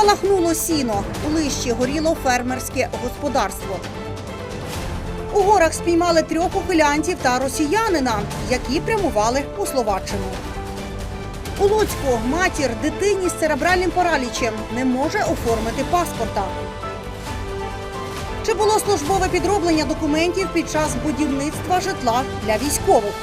Спалахнуло сіно, у лищі горіло фермерське господарство. У горах спіймали трьох ухилянтів та росіянина, які прямували у Словаччину. У Луцьку матір дитині з церебральним паралічем не може оформити паспорта. Чи було службове підроблення документів під час будівництва житла для військових?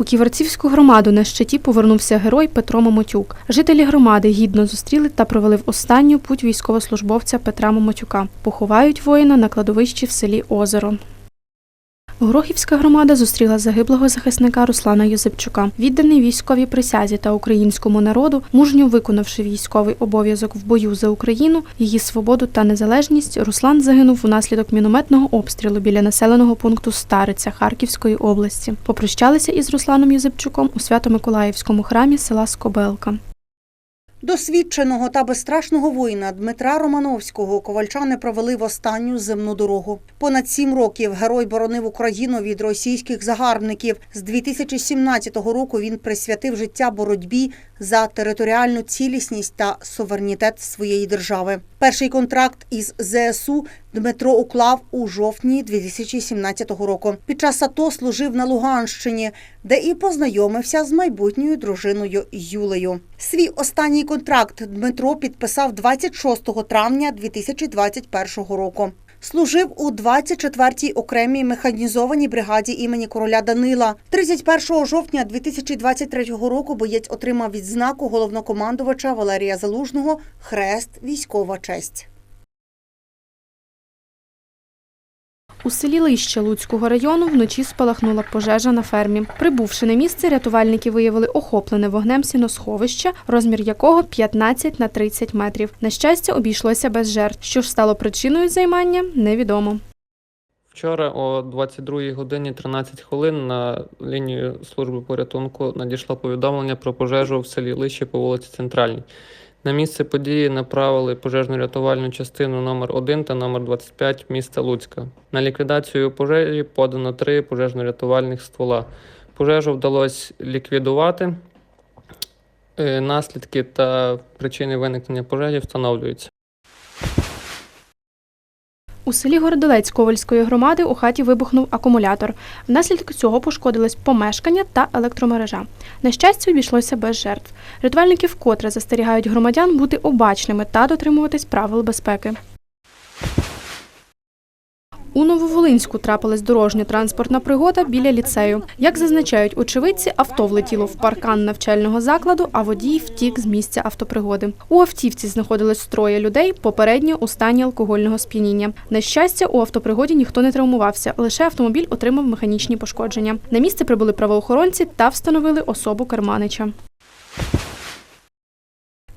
У Ківерцівську громаду на щиті повернувся герой Петро Момотюк. Жителі громади гідно зустріли та провели в останню путь військовослужбовця Петра Момотюка. Поховають воїна на кладовищі в селі Озеро. Грохівська громада зустріла загиблого захисника Руслана Юзепчука. Відданий військовій присязі та українському народу, мужньо виконавши військовий обов'язок в бою за Україну, її свободу та незалежність, Руслан загинув унаслідок мінометного обстрілу біля населеного пункту Стариця Харківської області. Попрощалися із Русланом Юзепчуком у Свято-Миколаївському храмі села Скобелка. Досвідченого та безстрашного воїна Дмитра Романовського ковальчани провели в останню земну дорогу. Понад сім років герой боронив Україну від російських загарбників. З 2017 року він присвятив життя боротьбі за територіальну цілісність та суверенітет своєї держави. Перший контракт із ЗСУ Дмитро уклав у жовтні 2017 року. Під час АТО служив на Луганщині, де і познайомився з майбутньою дружиною Юлею. Свій останній контракт Дмитро підписав 26 травня 2021 року. Служив у 24-й окремій механізованій бригаді імені короля Данила. 31 жовтня 2023 року боєць отримав відзнаку головнокомандувача Валерія Залужного Хрест Військова честь. У селі Лище Луцького району вночі спалахнула пожежа на фермі. Прибувши на місце, рятувальники виявили охоплене вогнем сіносховище, розмір якого 15 на 30 метрів. На щастя, обійшлося без жертв. Що ж стало причиною займання, невідомо. Вчора о 22 годині 13 хвилин на лінію служби порятунку надійшло повідомлення про пожежу в селі Лище по вулиці Центральній. На місце події направили пожежно-рятувальну частину номер 1 та номер 25 міста Луцька. На ліквідацію пожежі подано три пожежно-рятувальних ствола. Пожежу вдалося ліквідувати. Е, Наслідки та причини виникнення пожежі встановлюються. У селі Городолець Ковальської громади у хаті вибухнув акумулятор. Внаслідок цього пошкодились помешкання та електромережа. На щастя, обійшлося без жертв. Рятувальники вкотре застерігають громадян бути обачними та дотримуватись правил безпеки. У Нововолинську трапилась дорожньо-транспортна пригода біля ліцею. Як зазначають очевидці, авто влетіло в паркан навчального закладу, а водій втік з місця автопригоди. У автівці знаходилось троє людей, попередньо у стані алкогольного сп'яніння. На щастя, у автопригоді ніхто не травмувався, лише автомобіль отримав механічні пошкодження. На місце прибули правоохоронці та встановили особу керманича.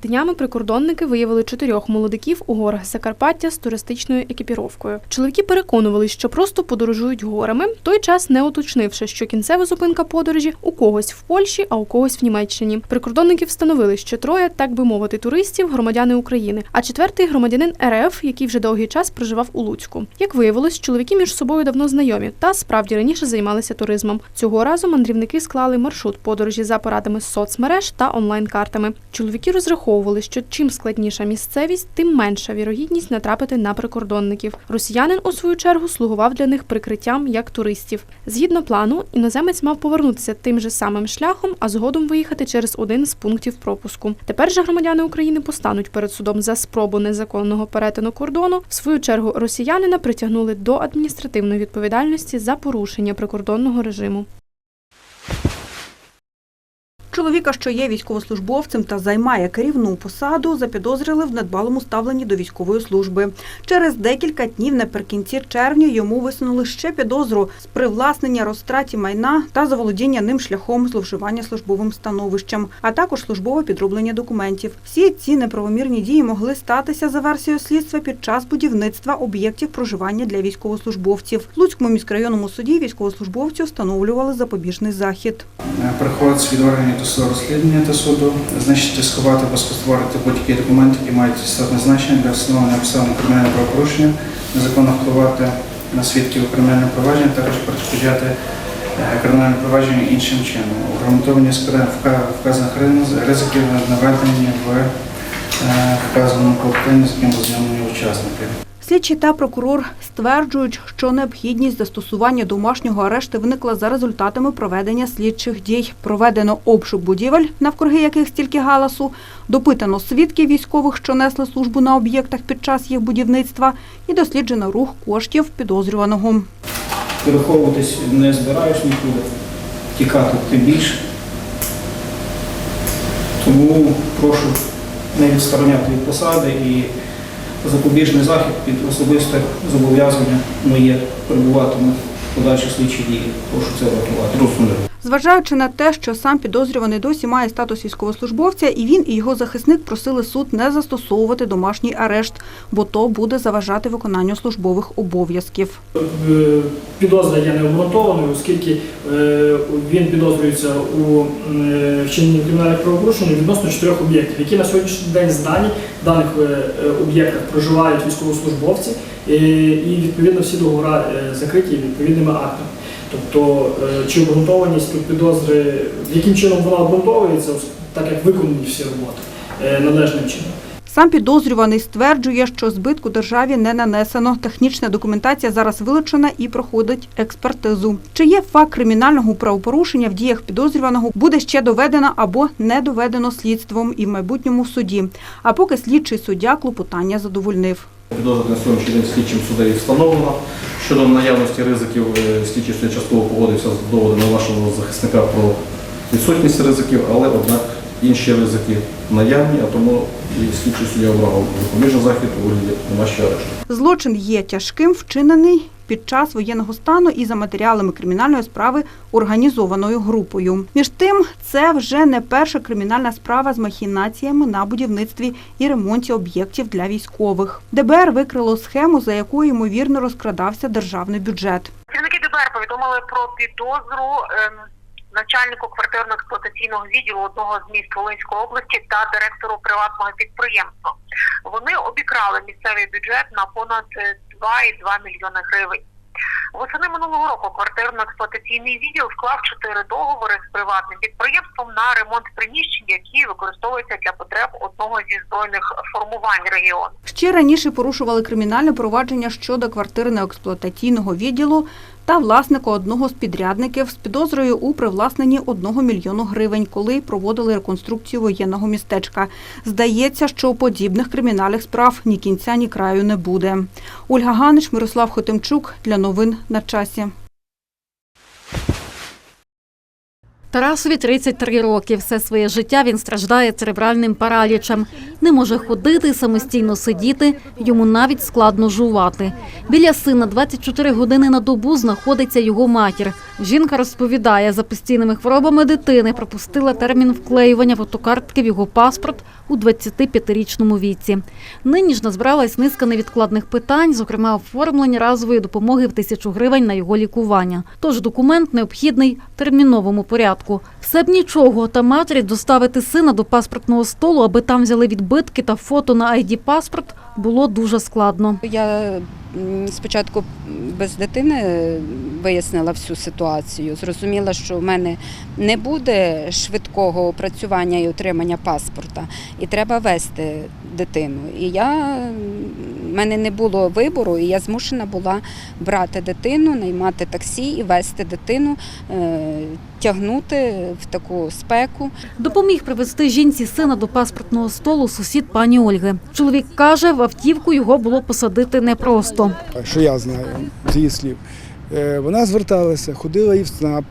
Днями прикордонники виявили чотирьох молодиків у горах Закарпаття з туристичною екіпіровкою. Чоловіки переконували, що просто подорожують горами, той час не уточнивши, що кінцева зупинка подорожі у когось в Польщі, а у когось в Німеччині. Прикордонники встановили, що троє, так би мовити, туристів громадяни України, а четвертий громадянин РФ, який вже довгий час проживав у Луцьку. Як виявилось, чоловіки між собою давно знайомі та справді раніше займалися туризмом. Цього разу мандрівники склали маршрут подорожі за порадами соцмереж та онлайн-картами. Чоловіки розраховували, що чим складніша місцевість, тим менша вірогідність натрапити на прикордонників. Росіянин, у свою чергу, слугував для них прикриттям як туристів. Згідно плану, іноземець мав повернутися тим же самим шляхом, а згодом виїхати через один з пунктів пропуску. Тепер же громадяни України постануть перед судом за спробу незаконного перетину кордону. В свою чергу росіянина притягнули до адміністративної відповідальності за порушення прикордонного режиму. Чоловіка, що є військовослужбовцем та займає керівну посаду, запідозрили в недбалому ставленні до військової служби. Через декілька днів наприкінці червня йому висунули ще підозру з привласнення розтраті майна та заволодіння ним шляхом зловживання службовим становищем, а також службове підроблення документів. Всі ці неправомірні дії могли статися за версією слідства під час будівництва об'єктів проживання для військовослужбовців. В Луцькому міськрайонному суді військовослужбовцю встановлювали запобіжний захід. Приходить від досудового розслідування та суду, знищити, сховати або спотворити будь-які документи, які мають істотне значення для встановлення обставин кримінального правопорушення, незаконно впливати на свідків у кримінальному провадженні, також перешкоджати е, кримінальне провадження іншим чином. Обґрунтовані вказаних ризиків наведені в е, вказаному клопотанні, з яким ознайомлені учасники. Слідчі та прокурор стверджують, що необхідність застосування домашнього арешту виникла за результатами проведення слідчих дій. Проведено обшук будівель, навкруги яких стільки галасу, допитано свідків військових, що несли службу на об'єктах під час їх будівництва, і досліджено рух коштів підозрюваного. Переховуватись не збираюсь нікуди, тікати тим більше. Тому прошу не відстороняти від посади і запобіжний захід під особисте зобов'язання моє перебуватиме в подальших слідчих діях. Прошу це врахувати. Зважаючи на те, що сам підозрюваний досі має статус військовослужбовця, і він і його захисник просили суд не застосовувати домашній арешт, бо то буде заважати виконанню службових обов'язків. Е, Підозра є необґрунтованою, оскільки е, він підозрюється у е, вчиненні кримінальних правопорушень відносно чотирьох об'єктів, які на сьогоднішній день здані. В даних об'єктах проживають військовослужбовці, і відповідно всі договори закриті відповідними актами. Тобто, е, чи обґрунтованість тут підозри, яким чином вона обґрунтовується, так як виконані всі роботи е, належним чином. Сам підозрюваний стверджує, що збитку державі не нанесено. Технічна документація зараз вилучена і проходить експертизу. Чи є факт кримінального правопорушення в діях підозрюваного буде ще доведено або не доведено слідством і в майбутньому суді. А поки слідчий суддя клопотання задовольнив. Підозра на сьогоднішній день слідчим судей встановлено. Щодо наявності ризиків, е, слідчий суддя частково погодився з доводами вашого захисника про відсутність ризиків, але однак інші ризики наявні, а тому і слідчий суддя обрав запобіжний захід у вигляді домашнього арешту. Злочин є тяжким, вчинений під час воєнного стану і за матеріалами кримінальної справи організованою групою. Між тим, це вже не перша кримінальна справа з махінаціями на будівництві і ремонті об'єктів для військових. ДБР викрило схему, за якою ймовірно розкрадався державний бюджет. Працівники ДБР повідомили про підозру ем, начальнику квартирно-експлуатаційного відділу одного з міст Волинської області та директору приватного підприємства. Вони обікрали місцевий бюджет на понад е, 2,2 мільйони гривень. Восени минулого року квартирно-експлуатаційний відділ склав чотири договори з приватним підприємством на ремонт приміщень, які використовуються для потреб одного зі збройних формувань регіону. Ще раніше порушували кримінальне провадження щодо квартирно-експлуатаційного відділу та власника одного з підрядників з підозрою у привласненні одного мільйону гривень, коли проводили реконструкцію воєнного містечка. Здається, що подібних кримінальних справ ні кінця, ні краю не буде. Ольга Ганич, Мирослав Хотимчук для новин на часі. Тарасові 33 роки. Все своє життя він страждає церебральним паралічем. Не може ходити, самостійно сидіти, йому навіть складно жувати. Біля сина 24 години на добу знаходиться його матір. Жінка розповідає, за постійними хворобами дитини пропустила термін вклеювання фотокартки в його паспорт у 25-річному віці. Нині ж назбиралась низка невідкладних питань, зокрема оформлення разової допомоги в тисячу гривень на його лікування. Тож документ необхідний в терміновому порядку. Все б нічого, та матері доставити сина до паспортного столу, аби там взяли відбитки та фото на id паспорт було дуже складно. Я спочатку без дитини вияснила всю ситуацію. Зрозуміла, що в мене не буде швидкого опрацювання і отримання паспорта, і треба вести дитину. І я в мене не було вибору, і я змушена була брати дитину, наймати таксі і вести дитину, е, тягнути в таку спеку. Допоміг привезти жінці сина до паспортного столу сусід пані Ольги. Чоловік каже, в автівку його було посадити непросто. що я знаю з її слів. Е, Вона зверталася, ходила і в СНАП,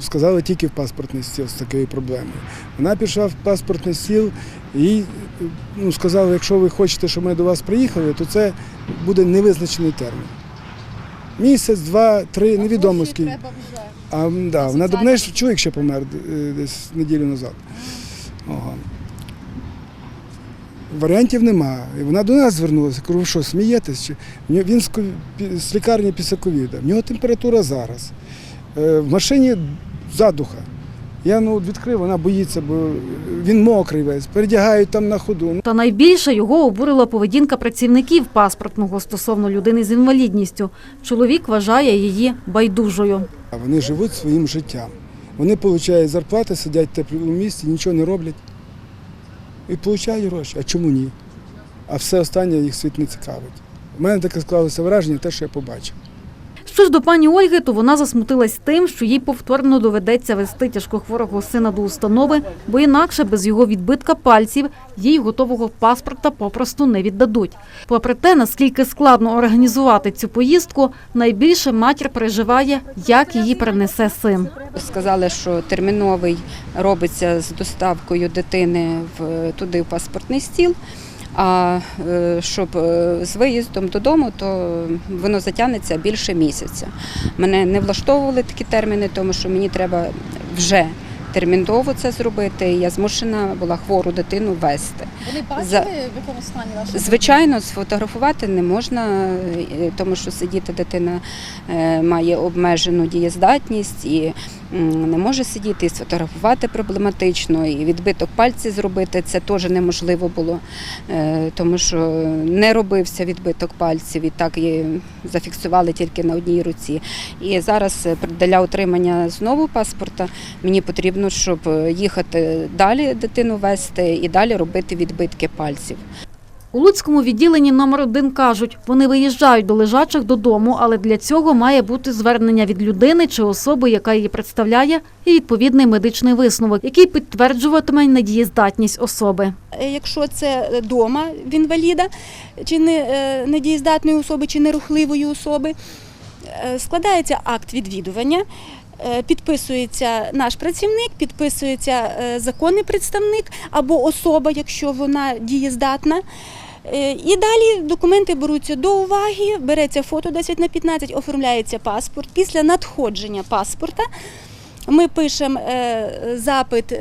сказали тільки в паспортний стіл з такою проблемою. Вона пішла в паспортний стіл і ну, сказали, якщо ви хочете, щоб ми до вас приїхали, то це буде невизначений термін. Місяць, два, три, невідомо скільки. А да, вона до мене ж чоловік ще помер е, десь неділю назад. Ага. Варіантів немає. І вона до нас звернулася. Кажу, що, смієтесь? Чи? В нього- Він з, кові- пі- з лікарні після ковіда. В нього температура зараз. Е, В машині задуха. Я ну, відкрив, вона боїться, бо він мокрий весь, передягають там на ходу. Та найбільше його обурила поведінка працівників паспортного стосовно людини з інвалідністю. Чоловік вважає її байдужою. Вони живуть своїм життям. Вони отримують зарплати, сидять в теплому місці, нічого не роблять. І отримують гроші. А чому ні? А все останнє їх світ не цікавить. У мене таке склалося враження, те, що я побачив. Що ж до пані Ольги, то вона засмутилась тим, що їй повторно доведеться вести тяжкохворого сина до установи, бо інакше без його відбитка пальців їй готового паспорта попросту не віддадуть. Попри те, наскільки складно організувати цю поїздку, найбільше матір переживає, як її перенесе син. Сказали, що терміновий робиться з доставкою дитини в туди в паспортний стіл. А е, щоб е, з виїздом додому, то воно затягнеться більше місяця. Мене не влаштовували такі терміни, тому що мені треба вже терміново це зробити. і Я змушена була хвору дитину вести. Вони бачили в якому стані ваша Звичайно, сфотографувати не можна, е, тому що сидіти дитина має обмежену дієздатність і не може сидіти, і сфотографувати проблематично, і відбиток пальців зробити це теж неможливо було, е, тому що не робився відбиток пальців, і так і зафіксували тільки на одній руці. І зараз е, для отримання знову паспорта мені потрібно, щоб е, їхати далі дитину вести і далі робити відбитки пальців. У Луцькому відділенні номер один кажуть, вони виїжджають до лежачих додому, але для цього має бути звернення від людини чи особи, яка її представляє, і відповідний медичний висновок, який підтверджуватиме недієздатність особи. Е, Якщо це вдома в інваліда, чи не, е, недієздатної особи, чи нерухливої особи, е, складається акт відвідування. Е, Підписується наш працівник, підписується е, законний представник або особа, якщо вона дієздатна. Е, І далі документи беруться до уваги, береться фото 10 на 15, оформляється паспорт. Після надходження паспорта ми пишемо запит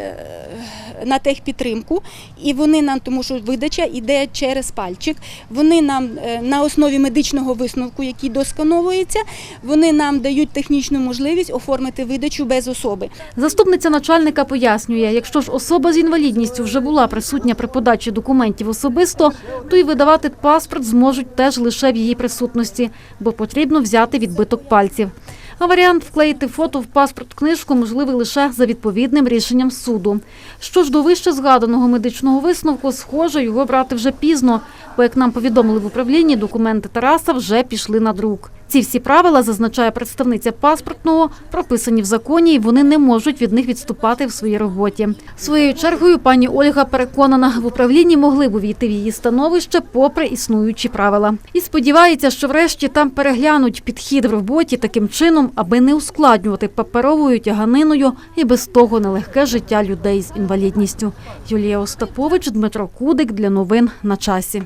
на техпідтримку, і вони нам, тому що видача йде через пальчик. Вони нам е, на основі медичного висновку, який доскановується, вони нам дають технічну можливість оформити видачу без особи. Заступниця начальника пояснює, якщо ж особа з інвалідністю вже була присутня при подачі документів особисто, то й видавати паспорт зможуть теж лише в її присутності, бо потрібно взяти відбиток пальців. А варіант вклеїти фото в паспорт книжку можливий лише за відповідним рішенням суду. Що ж до вище згаданого медичного висновку, схоже, його брати вже пізно, бо, як нам повідомили в управлінні, документи Тараса вже пішли на друк. Ці всі правила, зазначає представниця паспортного, прописані в законі, і вони не можуть від них відступати в своїй роботі. Своєю чергою пані Ольга переконана, в управлінні могли б увійти в її становище попри існуючі правила. І сподівається, що врешті там переглянуть підхід в роботі таким чином, аби не ускладнювати паперовою тяганиною і без того нелегке життя людей з інвалідністю. Юлія Остапович, Дмитро Кудик для новин на часі.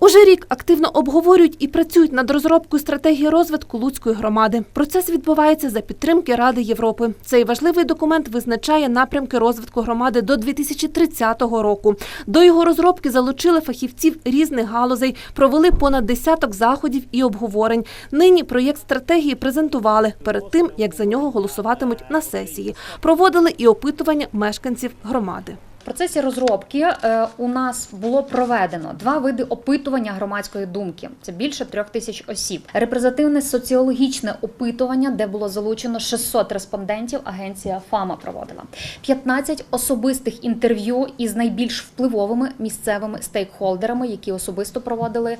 Уже рік активно обговорюють і працюють над розробкою стратегії розвитку Луцької громади. Процес відбувається за підтримки Ради Європи. Цей важливий документ визначає напрямки розвитку громади до 2030 року. До його розробки залучили фахівців різних галузей, провели понад десяток заходів і обговорень. Нині проєкт стратегії презентували перед тим, як за нього голосуватимуть на сесії. Проводили і опитування мешканців громади. Процесі розробки е, у нас було проведено два види опитування громадської думки. Це більше трьох тисяч осіб. Репрезентативне соціологічне опитування, де було залучено 600 респондентів. Агенція ФАМА проводила 15 особистих інтерв'ю із найбільш впливовими місцевими стейкхолдерами, які особисто проводили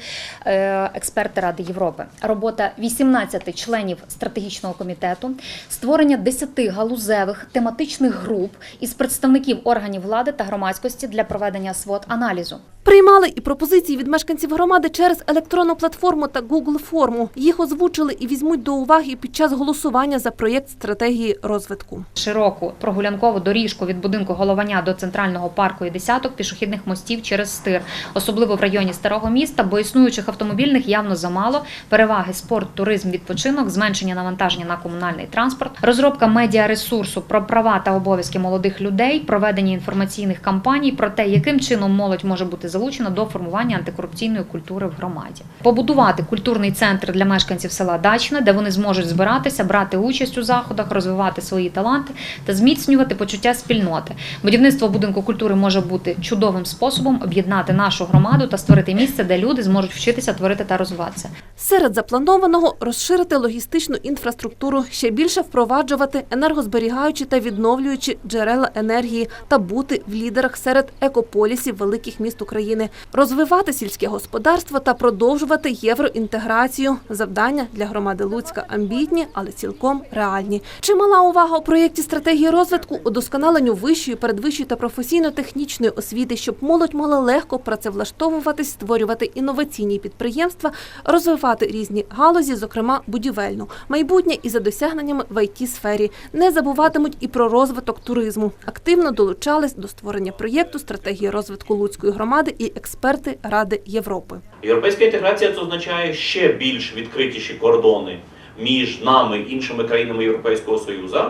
е, експерти Ради Європи. Робота 18 членів стратегічного комітету, створення 10 галузевих тематичних груп із представників органів влади та громадськості для проведення свод аналізу. Приймали і пропозиції від мешканців громади через електронну платформу та Google форму. Їх озвучили і візьмуть до уваги під час голосування за проєкт стратегії розвитку. Широку прогулянкову доріжку від будинку головання до центрального парку і десяток пішохідних мостів через стир, особливо в районі старого міста, бо існуючих автомобільних явно замало. Переваги спорт, туризм, відпочинок, зменшення навантаження на комунальний транспорт, розробка медіаресурсу про права та обов'язки молодих людей, проведення інформаційних кампаній про те, яким чином молодь може бути залучена залучено до формування антикорупційної культури в громаді. Побудувати культурний центр для мешканців села Дачне, де вони зможуть збиратися, брати участь у заходах, розвивати свої таланти та зміцнювати почуття спільноти. Будівництво будинку культури може бути чудовим способом об'єднати нашу громаду та створити місце, де люди зможуть вчитися творити та розвиватися. Серед запланованого розширити логістичну інфраструктуру, ще більше впроваджувати енергозберігаючі та відновлюючі джерела енергії та бути в лідерах серед екополісів великих міст України, розвивати сільське господарство та продовжувати євроінтеграцію. Завдання для громади Луцька амбітні, але цілком реальні. Чимала увага у проєкті стратегії розвитку удосконаленню вищої, передвищої та професійно-технічної освіти, щоб молодь могла легко працевлаштовуватись, створювати інноваційні підприємства, розвивати різні галузі, зокрема будівельну, майбутнє і за досягненнями в it сфері. Не забуватимуть і про розвиток туризму. Активно долучались до створення проєкту стратегії розвитку Луцької громади і експерти Ради Європи. Європейська інтеграція це означає ще більш відкритіші кордони між нами іншими країнами Європейського Союзу,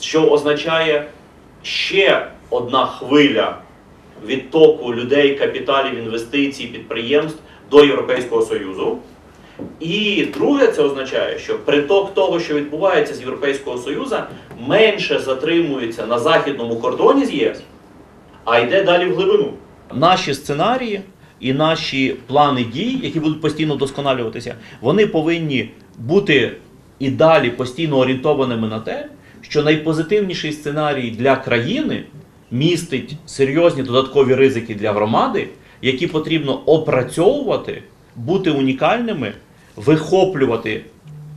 що означає ще одна хвиля відтоку людей, капіталів, інвестицій, підприємств до Європейського Союзу. І друге, це означає, що приток того, що відбувається з Європейського Союзу, менше затримується на західному кордоні з ЄС, а йде далі в глибину. Наші сценарії і наші плани дій, які будуть постійно вдосконалюватися, вони повинні бути і далі постійно орієнтованими на те, що найпозитивніший сценарій для країни містить серйозні додаткові ризики для громади, які потрібно опрацьовувати, бути унікальними, вихоплювати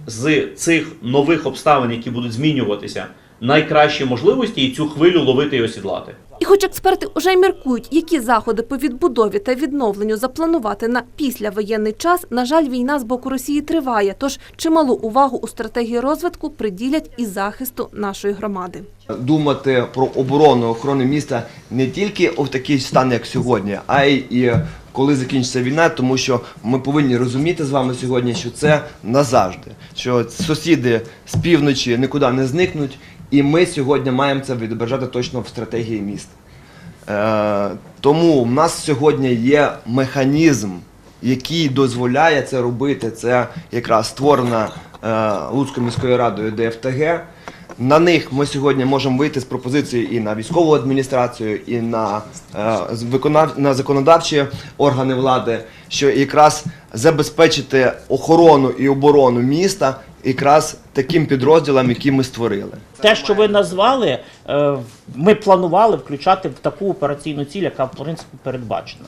з цих нових обставин, які будуть змінюватися, найкращі можливості і цю хвилю ловити і осідлати. І хоч експерти уже й міркують, які заходи по відбудові та відновленню запланувати на післявоєнний час, на жаль, війна з боку Росії триває. Тож чималу увагу у стратегії розвитку приділять і захисту нашої громади. думати про оборону охорону міста не тільки в такий стан, як сьогодні, а й і коли закінчиться війна, тому що ми повинні розуміти з вами сьогодні, що це назавжди, що сусіди з півночі нікуди не зникнуть, і ми сьогодні маємо це відображати точно в стратегії міста. Е, тому в нас сьогодні є механізм, який дозволяє це робити. Це якраз створена е, Луцькою міською радою ДФТГ. На них ми сьогодні можемо вийти з пропозицією і на військову адміністрацію, і на, е, на законодавчі органи влади, що якраз забезпечити охорону і оборону міста якраз таким підрозділом, які ми створили. Те, що ви назвали, е, ми планували включати в таку операційну ціль, яка в принципі передбачена.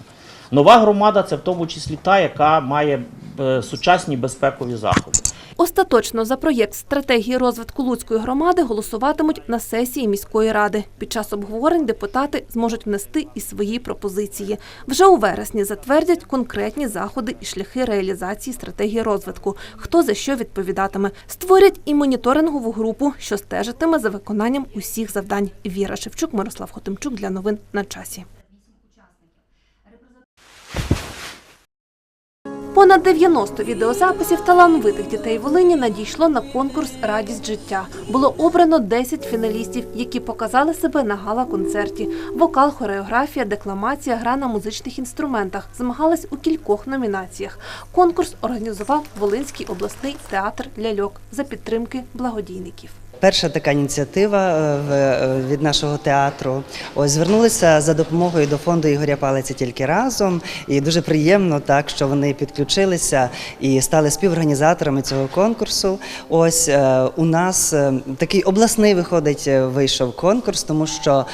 Нова громада це в тому числі та, яка має е, сучасні безпекові заходи. Остаточно за проєкт стратегії розвитку Луцької громади голосуватимуть на сесії міської ради. Під час обговорень депутати зможуть внести і свої пропозиції. Вже у вересні затвердять конкретні заходи і шляхи реалізації стратегії розвитку. Хто за що відповідатиме? Створять і моніторингову групу, що стежитиме за виконанням усіх завдань. Віра Шевчук, Мирослав Хотимчук для новин на часі. Понад 90 відеозаписів талановитих дітей Волині надійшло на конкурс Радість життя. Було обрано 10 фіналістів, які показали себе на гала-концерті. Вокал, хореографія, декламація, гра на музичних інструментах. Змагались у кількох номінаціях. Конкурс організував Волинський обласний театр ляльок за підтримки благодійників. Перша така ініціатива е, е, від нашого театру. Ось звернулися за допомогою до фонду Ігоря Палиця тільки разом. І дуже приємно, так що вони підключилися і стали співорганізаторами цього конкурсу. Ось е, у нас такий обласний виходить, вийшов конкурс, тому що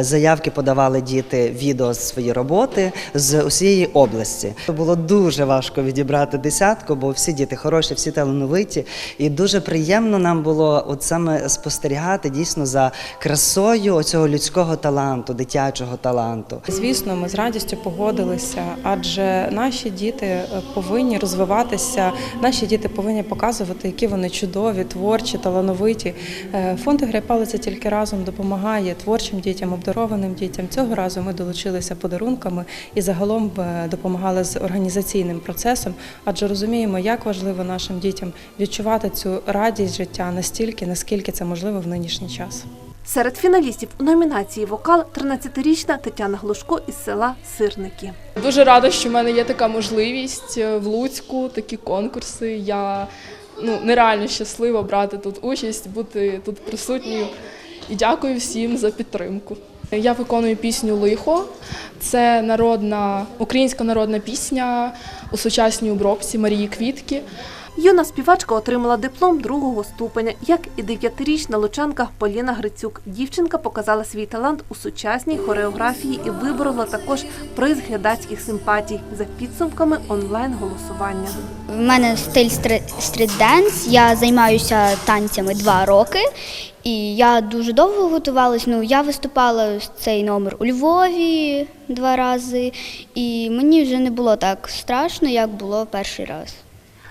заявки подавали діти відео з свої роботи з усієї області. Було дуже важко відібрати десятку, бо всі діти хороші, всі талановиті. І дуже приємно нам було от саме спостерігати дійсно за красою оцього людського таланту, дитячого таланту. Звісно, ми з радістю погодилися, адже наші діти е, повинні розвиватися, наші діти повинні показувати, які вони чудові, творчі, талановиті. Е, Фонд «Ігри палиця тільки разом допомагає творчим дітям, обдарованим дітям. Цього разу ми долучилися подарунками і загалом е, допомагали з організаційним процесом, адже розуміємо, як важливо нашим дітям відчувати цю радість життя настільки, наскільки це можливо в нинішній час. Серед фіналістів у номінації Вокал 13-річна Тетяна Глушко із села Сирники. Дуже рада, що в мене є така можливість е, в Луцьку, такі конкурси. Я ну, нереально щаслива брати тут участь, бути тут присутньою. І дякую всім за підтримку. Я виконую пісню Лихо. Це народна українська народна пісня у сучасній обробці Марії Квітки. Юна співачка отримала диплом другого ступеня, як і дев'ятирічна лучанка Поліна Грицюк. Дівчинка показала свій талант у сучасній хореографії і виборола також приз глядацьких симпатій за підсумками онлайн-голосування. В мене стиль стріт-денс, я займаюся танцями два роки. І я дуже довго готувалась. Ну, я виступала цей номер у Львові два рази, і мені вже не було так страшно, як було перший раз.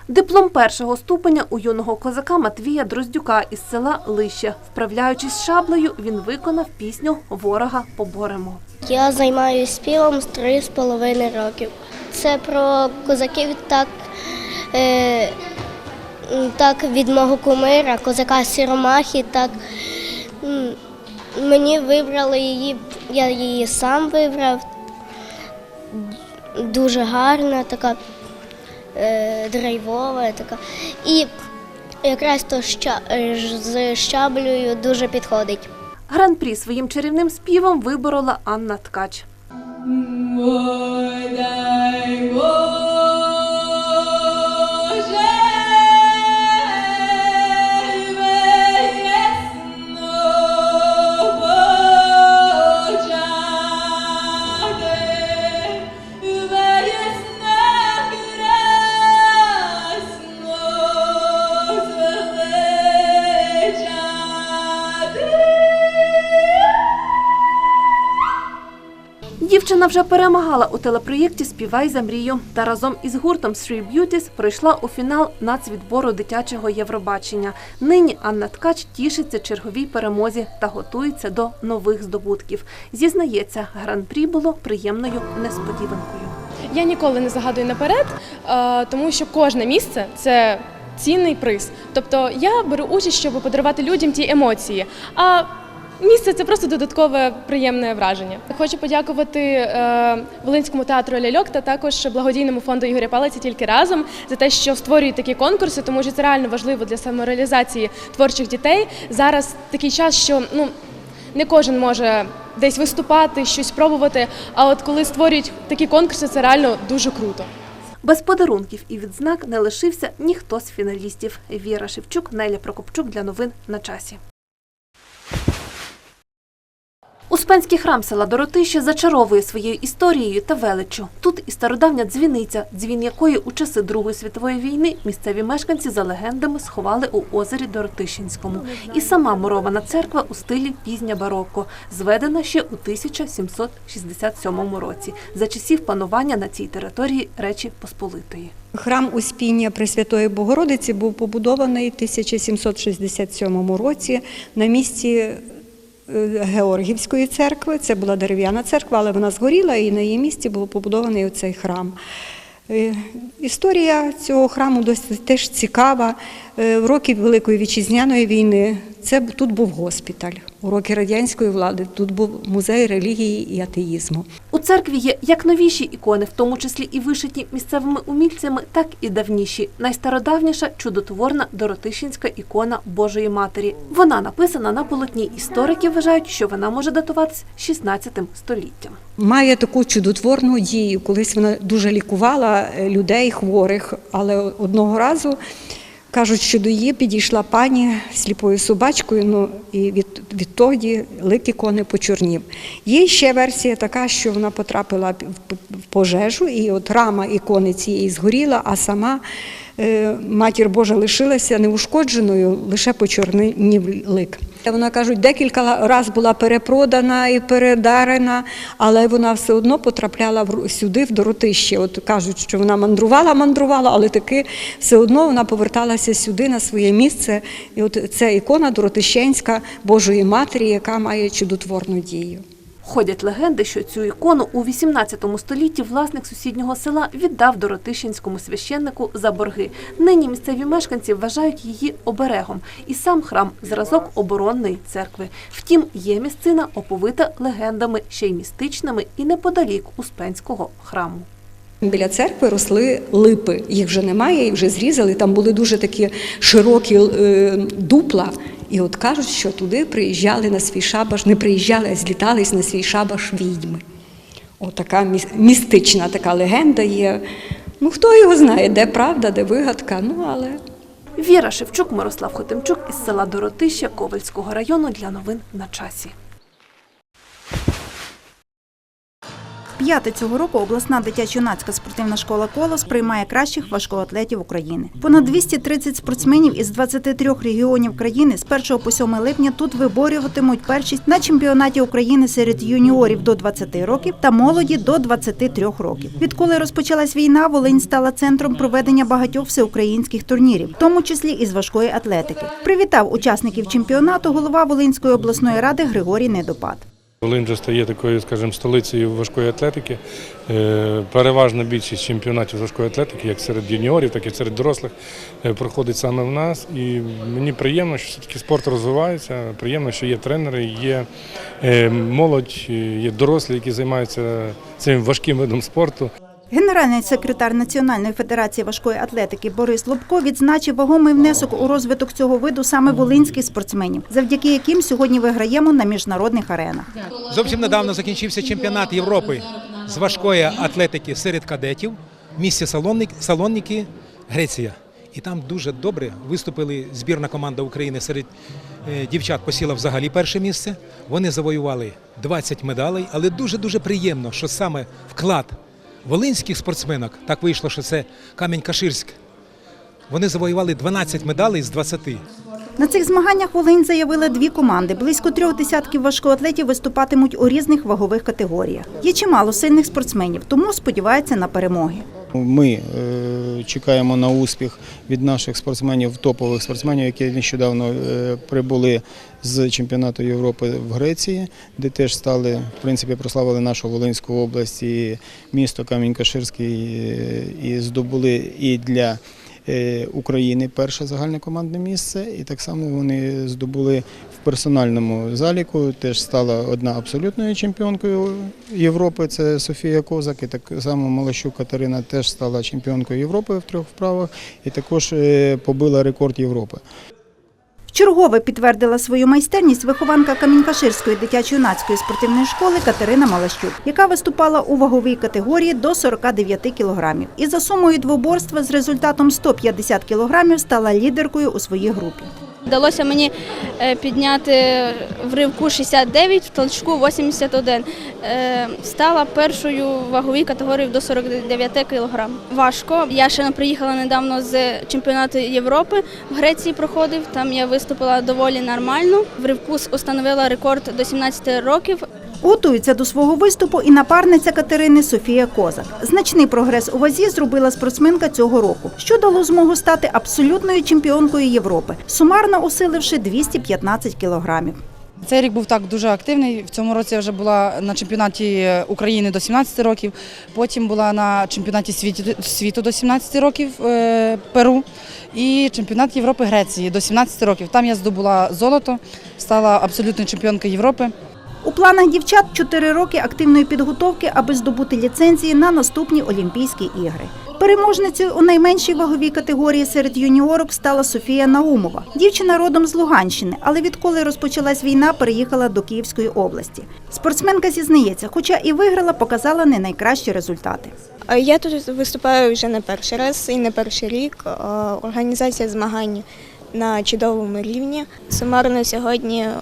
Диплом першого ступеня у юного козака Матвія Дроздюка із села Лище. Вправляючись шаблею, він виконав пісню Ворога поборемо. Я займаюся співом з три з половиною років. Це про козаків так, е, так від мого кумира, козака Сіромахи, так мені вибрали її, я її сам вибрав. Дуже гарна, така драйвова, така. І якраз то ща, е, з щаблею дуже підходить. Гран-прі своїм чарівним співом виборола Анна Ткач. Дівчина вже перемагала у телепроєкті Співай за мрію та разом із гуртом Three Beauties пройшла у фінал нацвідбору дитячого Євробачення. Нині Анна Ткач тішиться черговій перемозі та готується до нових здобутків. Зізнається, гран-прі було приємною несподіванкою. Я ніколи не загадую наперед, е, тому що кожне місце це цінний приз. Тобто я беру участь, щоб подарувати людям ті емоції. Місце це просто додаткове приємне враження. Хочу подякувати е, Волинському театру ляльок та також благодійному фонду Ігоря Палиця тільки разом за те, що створюють такі конкурси, тому що це реально важливо для самореалізації творчих дітей. Зараз такий час, що ну. Не кожен може десь виступати, щось пробувати. А от коли створюють такі конкурси, це реально дуже круто. Без подарунків і відзнак не лишився ніхто з фіналістів. Віра Шевчук, Неля Прокопчук для новин на часі. Успенський храм села Доротище зачаровує своєю історією та величчю. Тут і стародавня дзвіниця, дзвін якої у часи Другої світової війни місцеві мешканці за легендами сховали у озері Доротищенському. І сама мурована церква у стилі пізня бароко, зведена ще у 1767 році, за часів панування на цій території Речі Посполитої. Храм Успіння Пресвятої Богородиці був побудований в 1767 році на місці Георгівської церкви. Це була дерев'яна церква, але вона згоріла, і на її місці був побудований цей храм. Е, Історія цього храму досить теж цікава. Е, В роки Великої вітчизняної війни це тут був госпіталь. У роки радянської влади тут був музей релігії і атеїзму. У церкві є як новіші ікони, в тому числі і вишиті місцевими умільцями, так і давніші. Найстародавніша чудотворна Доротищенська ікона Божої Матері. Вона написана на полотні. Історики вважають, що вона може датуватись 16 століттям. Має таку чудотворну дію. Колись вона дуже лікувала е, людей хворих, але одного разу кажуть, що до її підійшла пані сліпою собачкою. Ну і від, відтоді лик ікони почорнів. Є ще версія така, що вона потрапила в пожежу, і от рама ікони цієї згоріла, а сама. Е, Матір Божа лишилася неушкодженою, лише почорнів лик. Вона кажуть, декілька разів була перепродана і передарена, але вона все одно потрапляла сюди, в Доротище. От кажуть, що вона мандрувала, мандрувала, але таки все одно вона поверталася сюди на своє місце. І от це ікона Доротищенська Божої Матері, яка має чудотворну дію. Ходять легенди, що цю ікону у 18 столітті власник сусіднього села віддав Доротищенському священнику за борги. Нині місцеві мешканці вважають її оберегом, і сам храм зразок оборонної церкви. Втім, є місцина оповита легендами, ще й містичними, і неподалік Успенського храму. Біля церкви росли липи. Їх вже немає, їх вже зрізали. Там були дуже такі широкі е, дупла. І от кажуть, що туди приїжджали на свій шабаш, не приїжджали, а злітались на свій шабаш відьми. От така містична така легенда є. Ну, хто його знає, де правда, де вигадка, ну але. Віра Шевчук, Мирослав Хотимчук із села Доротища Ковальського району для новин на часі. П'яте цього року обласна дитячо-юнацька спортивна школа «Колос» приймає кращих важкоатлетів України. Понад 230 спортсменів із 23 регіонів країни з 1 по 7 липня тут виборюватимуть першість на чемпіонаті України серед юніорів до 20 років та молоді до 23 років. Відколи розпочалась війна, Волинь стала центром проведення багатьох всеукраїнських турнірів, в тому числі із важкої атлетики. Привітав учасників чемпіонату голова Волинської обласної ради Григорій Недопад. Волинь вже стає такою, скажімо, столицею важкої атлетики. Е, Переважна більшість чемпіонатів важкої атлетики, як серед юніорів, так і серед дорослих, е, проходить саме в нас. І мені приємно, що все-таки спорт розвивається. Приємно, що є тренери, є е, молодь, є дорослі, які займаються цим важким видом спорту. Генеральний секретар Національної федерації важкої атлетики Борис Лобко відзначив вагомий внесок у розвиток цього виду саме волинських спортсменів, завдяки яким сьогодні виграємо на міжнародних аренах. Зовсім недавно закінчився чемпіонат Європи з важкої атлетики серед кадетів в місті Салонник, Салонники, Греція. І там дуже добре виступили збірна команда України серед е, дівчат посіла взагалі перше місце. Вони завоювали 20 медалей, але дуже-дуже приємно, що саме вклад волинських спортсменок, так вийшло, що це Камінь-Каширськ, вони завоювали 12 медалей з 20. На цих змаганнях Волинь заявила дві команди. Близько трьох десятків важкоатлетів виступатимуть у різних вагових категоріях. Є чимало сильних спортсменів, тому сподіваються на перемоги. Ми е, чекаємо на успіх від наших спортсменів, топових спортсменів, які нещодавно е, прибули з чемпіонату Європи в Греції, де теж стали, в принципі, прославили нашу Волинську область і місто Камінь-Каширський е, і здобули і для України перше загальне командне місце, і так само вони здобули персональному заліку. Теж стала одна абсолютною чемпіонкою Європи. Це Софія Козак, і так само Малащук Катерина теж стала чемпіонкою Європи в трьох вправах, і також е, побила рекорд Європи. Вчергове підтвердила свою майстерність вихованка Камінькаширської дитячо-юнацької спортивної школи Катерина Малащук, яка виступала у ваговій категорії до 49 кілограмів. І за сумою двоборства з результатом 150 кілограмів стала лідеркою у своїй групі. Вдалося мені е, підняти в ривку 69, в толчку 81. Е, Стала першою ваговій категорії до 49 кг. Важко. Я ще приїхала недавно з чемпіонату Європи. В Греції проходив. Там я виступила доволі нормально. В ривку установила рекорд до 17 років. Готується до свого виступу і напарниця Катерини Софія Козак. Значний прогрес у вазі зробила спортсменка цього року, що дало змогу стати абсолютною чемпіонкою Європи, сумарно усиливши 215 кілограмів. Цей рік був так дуже активний. В цьому році я вже була на чемпіонаті України до 17 років. Потім була на чемпіонаті світу, до 17 років е, Перу і чемпіонат Європи Греції до 17 років. Там я здобула золото, стала абсолютною чемпіонкою Європи. Планах дівчат 4 роки активної підготовки, аби здобути ліцензії на наступні Олімпійські ігри. Переможницею у найменшій ваговій категорії серед юніорок стала Софія Наумова. Дівчина родом з Луганщини, але відколи розпочалась війна, переїхала до Київської області. Спортсменка зізнається, хоча і виграла, показала не найкращі результати. Я тут виступаю вже не перший раз і не перший рік. Е, Організація змагань на чудовому рівні. Сумарно сьогодні е,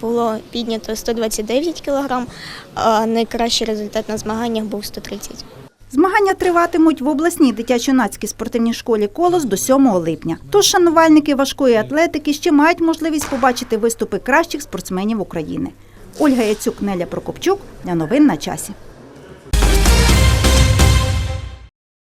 було піднято 129 кг, а найкращий результат на змаганнях був 130. Змагання триватимуть в обласній дитячо-юнацькій спортивній школі «Колос» до 7 липня. Тож шанувальники важкої атлетики ще мають можливість побачити виступи кращих спортсменів України. Ольга Яцюк, Неля Прокопчук для новин на часі.